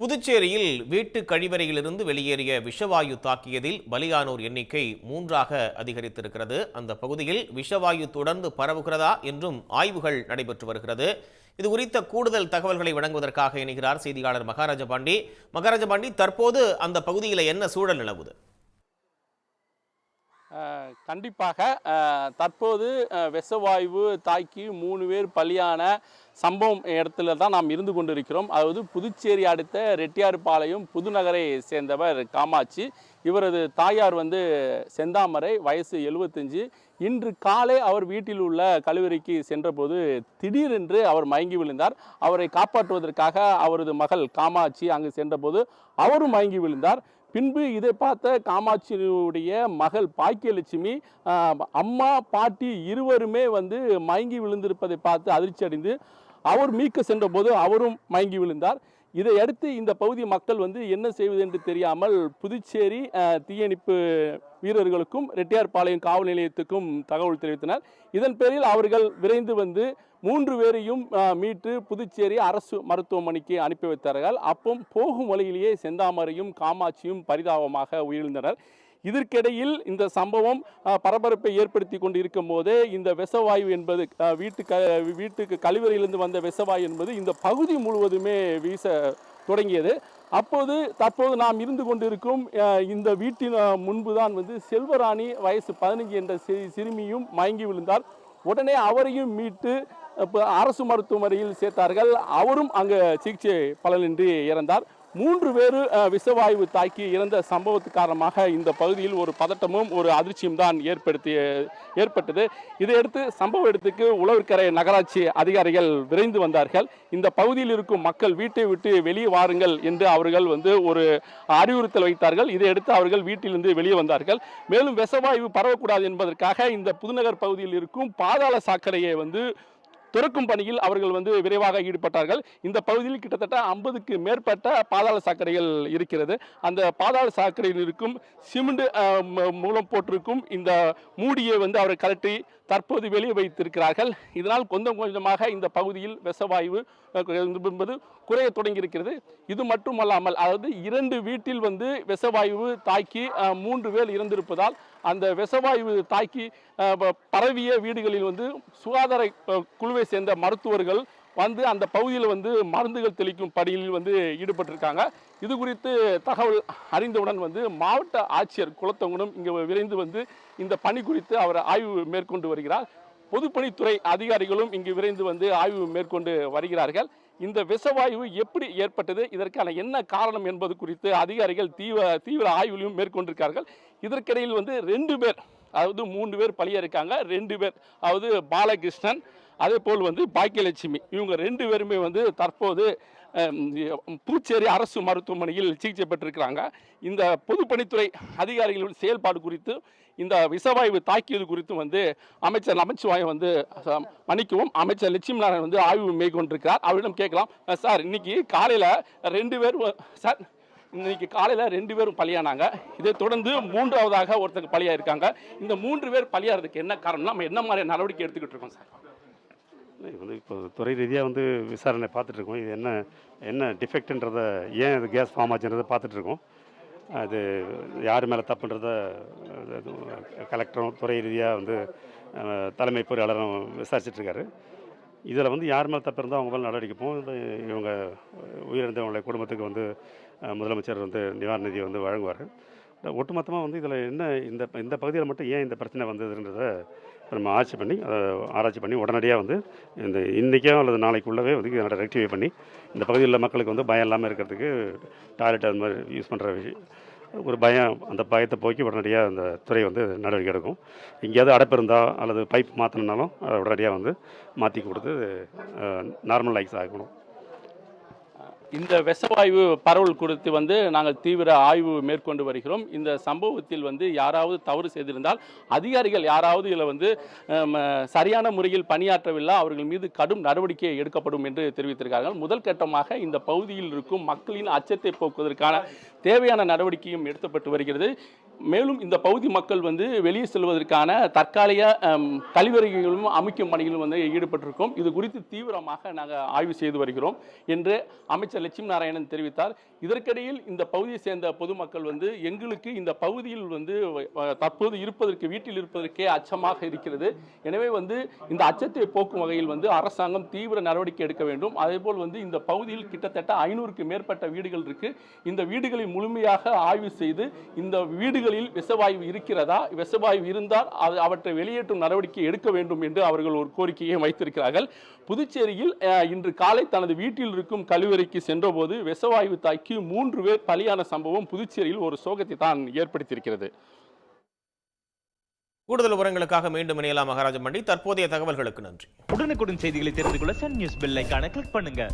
புதுச்சேரியில் வீட்டு கழிவறையிலிருந்து வெளியேறிய விஷவாயு தாக்கியதில் பலியானோர் எண்ணிக்கை மூன்றாக அதிகரித்திருக்கிறது. அந்த பகுதியில் விஷவாயு தொடர்ந்து பரவுகிறதா என்றும் ஆய்வுகள் நடைபெற்று வருகிறது. இது குறித்த கூடுதல் தகவல்களை வழங்குவதற்காக இணைகிறார் செய்தியாளர் மகாராஜ பாண்டி மகாராஜ பாண்டி தற்போது அந்த பகுதியில் என்ன சூழல் நிலவுது? கண்டிப்பாக தற்போது அஹ் விஷவாயு தாக்கி மூணு பேர் பலியான சம்பவம் இடத்துல தான் நாம் இருந்து கொண்டிருக்கிறோம். அதாவது புதுச்சேரி அடுத்த ரெட்டியார்பாளையம் புதுநகரை சேர்ந்தவர் காமாட்சி. இவரது தாயார் வந்து செந்தாமரை வயசு எழுபத்தஞ்சு இன்று காலை அவர் வீட்டில் உள்ள கழிவறைக்கு சென்றபோது திடீரென்று அவர் மயங்கி விழுந்தார். அவரை காப்பாற்றுவதற்காக அவரது மகள் காமாட்சி அங்கு சென்றபோது அவரும் மயங்கி விழுந்தார். பின்பு இதை பார்த்த காமாட்சியுடைய மகள் பாக்கியலட்சுமி அம்மா பாட்டி இருவருமே வந்து மயங்கி விழுந்திருப்பதை பார்த்து அதிர்ச்சி அடைந்து அவர் மீட்க சென்றபோது அவரும் மயங்கி விழுந்தார். இதையடுத்து இந்த பகுதி மக்கள் வந்து என்ன செய்வது என்று தெரியாமல் புதுச்சேரி தீயணைப்பு வீரர்களுக்கும் ரெட்டியார்பாளையம் காவல் நிலையத்துக்கும் தகவல் தெரிவித்தனர். இதன் பேரில் அவர்கள் விரைந்து வந்து மூன்று பேரையும் மீட்டு புதுச்சேரி அரசு மருத்துவமனைக்கு அனுப்பி வைத்தார்கள். அப்போ போகும் வழியிலேயே செந்தாமரையும் காமாட்சியும் பரிதாபமாக உயிரிழந்தனர். இதற்கிடையில் இந்த சம்பவம் பரபரப்பை ஏற்படுத்தி கொண்டு இருக்கும் போதே இந்த விஷவாயு என்பது வீட்டு க வீட்டுக்கு கழிவறையிலிருந்து வந்த விஷவாயு என்பது இந்த பகுதி முழுவதுமே வீச தொடங்கியது. அப்போது தற்போது நாம் இருந்து கொண்டிருக்கும் இந்த வீட்டின் முன்பு முன்புதான் வந்து செல்வராணி வயசு பதினஞ்சு என்ற சிறுமியும் மயங்கி விழுந்தார். உடனே அவரையும் மீட்டு இப்போ அரசு மருத்துவமனையில் சேர்த்தார்கள். அவரும் அங்கே சிகிச்சை பலனின்றி இறந்தார். மூன்று பேர் விஷவாயு தாக்கி இறந்த சம்பவத்து காரணமாக இந்த பகுதியில் ஒரு பதட்டமும் ஒரு அதிர்ச்சியும் தான் ஏற்படுத்தி ஏற்பட்டது. இதையடுத்து சம்பவ இடத்துக்கு உழவர்கரை நகராட்சி அதிகாரிகள் விரைந்து வந்தார்கள். இந்த பகுதியில் இருக்கும் மக்கள் வீட்டை விட்டு வெளியே வாருங்கள் என்று அவர்கள் வந்து ஒரு அறிவுறுத்தல் வைத்தார்கள். இதையடுத்து அவர்கள் வீட்டிலிருந்து வெளியே வந்தார்கள். மேலும் விஷவாயு பரவக்கூடாது என்பதற்காக இந்த புதுநகர் பகுதியில் இருக்கும் பாதாள சாக்கடையை வந்து திறக்கும் பணியில் அவர்கள் வந்து விரைவாக ஈடுபட்டார்கள். இந்த பகுதியில் கிட்டத்தட்ட ஐம்பதுக்கு மேற்பட்ட பாதாள சாக்கடைகள் இருக்கிறது. அந்த பாதாள சாக்கடையில் இருக்கும் சிமெண்ட் மூலம் போட்டிருக்கும் இந்த மூடியை வந்து அவரை கலட்டி தற்போது வெளியே வைத்திருக்கிறார்கள். இதனால் கொஞ்சம் கொஞ்சமாக இந்த பகுதியில் விஷவாயு என்பது குறைய தொடங்கியிருக்கிறது. இது மட்டுமல்லாமல் அதாவது இரண்டு வீட்டில் வந்து விஷவாயு தாக்கி மூன்று பேர் இறந்திருப்பதால் அந்த விஷவாயு தாக்கி பரவிய வீடுகளில் வந்து சுகாதார குழுவை சேர்ந்த மருத்துவர்கள் வந்து அந்த பகுதியில் வந்து மருந்துகள் தெளிக்கும் பணியில் வந்து ஈடுபட்டிருக்காங்க. இது குறித்து தகவல் அறிந்தவுடன் வந்து மாவட்ட ஆட்சியர் குலத்தங்குணம் இங்கே விரைந்து வந்து இந்த பணி குறித்து அவர் ஆய்வு மேற்கொண்டு வருகிறார். பொதுப்பணித்துறை அதிகாரிகளும் இங்கு விரைந்து வந்து ஆய்வு மேற்கொண்டு வருகிறார்கள். இந்த விஷவாயு எப்படி ஏற்பட்டது? இதற்கான என்ன காரணம் என்பது குறித்து அதிகாரிகள் தீவிர தீவிர ஆய்வுகளையும் மேற்கொண்டிருக்கார்கள். இதற்கிடையில் வந்து ரெண்டு பேர் அதாவது மூன்று பேர் பலியா இருக்காங்க ரெண்டு பேர் அதாவது பாலகிருஷ்ணன் அதே போல் வந்து பாக்கியலட்சுமி. இவங்க ரெண்டு பேருமே வந்து தற்போது பூச்சேரி அரசு மருத்துவமனையில் சிகிச்சை பெற்றிருக்கிறாங்க. இந்த பொதுப்பணித்துறை அதிகாரிகளின் செயல்பாடு குறித்து இந்த விசவாய்வு தாக்கியது குறித்து வந்து அமைச்சர் நமச்சிவாயம் வந்து மன்னிக்கவும் அமைச்சர் லட்சுமி நாராயணன் வந்து ஆய்வு மேற்கொண்டிருக்கிறார். அவரிடம் கேட்கலாம். சார் இன்னைக்கு காலையில் ரெண்டு பேர் சார் இன்னைக்கு காலையில் ரெண்டு பேரும் பலியானாங்க. இதை தொடர்ந்து மூன்றாவதாக ஒருத்தங்க பலியா இருக்காங்க இந்த மூன்று பேர் பலியாகிறதுக்கு என்ன காரணம்? நம்ம என்ன மாதிரி நடவடிக்கை எடுத்துக்கிட்டு இருக்கோம் சார்? இது வந்து இப்போ துறை ரீதியாக வந்து விசாரணை பார்த்துட்ருக்கோம். இது என்ன என்ன டிஃபெக்ட்ன்றத ஏன் இது கேஸ் ஃபார்ம் ஆச்சுன்றதை பார்த்துட்ருக்கோம். அது யார் மேலே தப்புன்றத அது கலெக்டரும் துறை ரீதியாக வந்து தலைமை பொறியாளரும் விசாரிச்சிட்ருக்காரு. இதில் வந்து யார் மேலே தப்பு இருந்தால் அவங்க மேலே நடவடிக்கை போகும் இவங்க உயிரிழந்தவங்களுடைய குடும்பத்துக்கு வந்து முதலமைச்சர் வந்து நிவாரண நிதியை வந்து வழங்குவார். ஒட்டுமொத்தமாக வந்து இதில் என்ன இந்த இந்த பகுதியில் மட்டும் ஏன் இந்த பிரச்சனை வந்ததுன்றத நம்ம ஆட்சி பண்ணி அதை ஆராய்ச்சி பண்ணி உடனடியாக வந்து இந்த இன்றைக்கோ அல்லது நாளைக்குள்ளவே வந்து இதை ரெக்டிஃபை பண்ணி இந்த பகுதியில் உள்ள மக்களுக்கு வந்து பயம் இல்லாமல் இருக்கிறதுக்கு டாய்லெட் அது மாதிரி யூஸ் பண்ணுற விஷயம் ஒரு பயம் அந்த பயத்தை போக்கி உடனடியாக அந்த துறை வந்து நடவடிக்கை எடுக்கும். எங்கேயாவது அடைப்பு இருந்தால் அல்லது பைப் மாற்றணுன்னாலும் அதை உடனடியாக வந்து மாற்றி கொடுத்து நார்மல் லைக்ஸ் ஆகணும் இந்த விஷவாயு பரவல் குறித்து வந்து நாங்கள் தீவிர ஆய்வு மேற்கொண்டு வருகிறோம். இந்த சம்பவத்தில் வந்து யாராவது தவறு செய்திருந்தால் அதிகாரிகள் யாராவது இதில் வந்து சரியான முறையில் பணியாற்றவில்லை அவர்கள் மீது கடும் நடவடிக்கை எடுக்கப்படும் என்று தெரிவித்திருக்கார்கள் முதல் கட்டமாக இந்த பகுதியில் இருக்கும் மக்களின் அச்சத்தை போக்குவதற்கான தேவையான நடவடிக்கையும் எடுக்கப்பட்டு வருகிறது. மேலும் இந்த பகுதி மக்கள் வந்து வெளியே செல்வதற்கான தற்காலிக கழிவறைகளும் அமைக்கும் பணிகளும் வந்து ஈடுபட்டிருக்கோம். இது குறித்து தீவிரமாக நாங்கள் ஆய்வு செய்து வருகிறோம் என்று அமைச்சர் அமைச்சர் லட்சுமி நாராயணன் தெரிவித்தார். இதற்கிடையில் இந்த பகுதியை சேர்ந்த பொதுமக்கள் வந்து எங்களுக்கு இந்த பகுதியில் வந்து தற்போது இருப்பதற்கு வீட்டில் இருப்பதற்கே அச்சமாக இருக்கிறது. எனவே வந்து இந்த அச்சத்தை போக்கும் வகையில் வந்து அரசாங்கம் தீவிர நடவடிக்கை எடுக்க வேண்டும். அதேபோல் வந்து இந்த பகுதியில் கிட்டத்தட்ட ஐநூறுக்கு மேற்பட்ட வீடுகள் இருக்கு. இந்த வீடுகளை முழுமையாக ஆய்வு செய்து இந்த வீடுகளில் விஷவாயு இருக்கிறதா? விஷவாயு இருந்தால் அவற்றை வெளியேற்றும் நடவடிக்கை எடுக்க வேண்டும் என்று அவர்கள் ஒரு கோரிக்கையை வைத்திருக்கிறார்கள். புதுச்சேரியில் இன்று காலை தனது வீட்டில் இருக்கும் கழிவறைக்கு சென்றபோது விஷவாயு தாக்கி மூன்று பேர் பலியான சம்பவம் புதுச்சேரியில் ஒரு சோகத்தை தான் ஏற்படுத்தியிருக்கிறது. கூடுதல் விவரங்களுக்காக மீண்டும் இணையலாம் மகாராஜ மண்டி. தற்போதைய தகவல்களுக்கு நன்றி. உடனுக்குடன் செய்திகளை தெரிந்து கொள்ள சன் நியூஸ் பெல் ஐகானை கிளிக் பண்ணுங்க.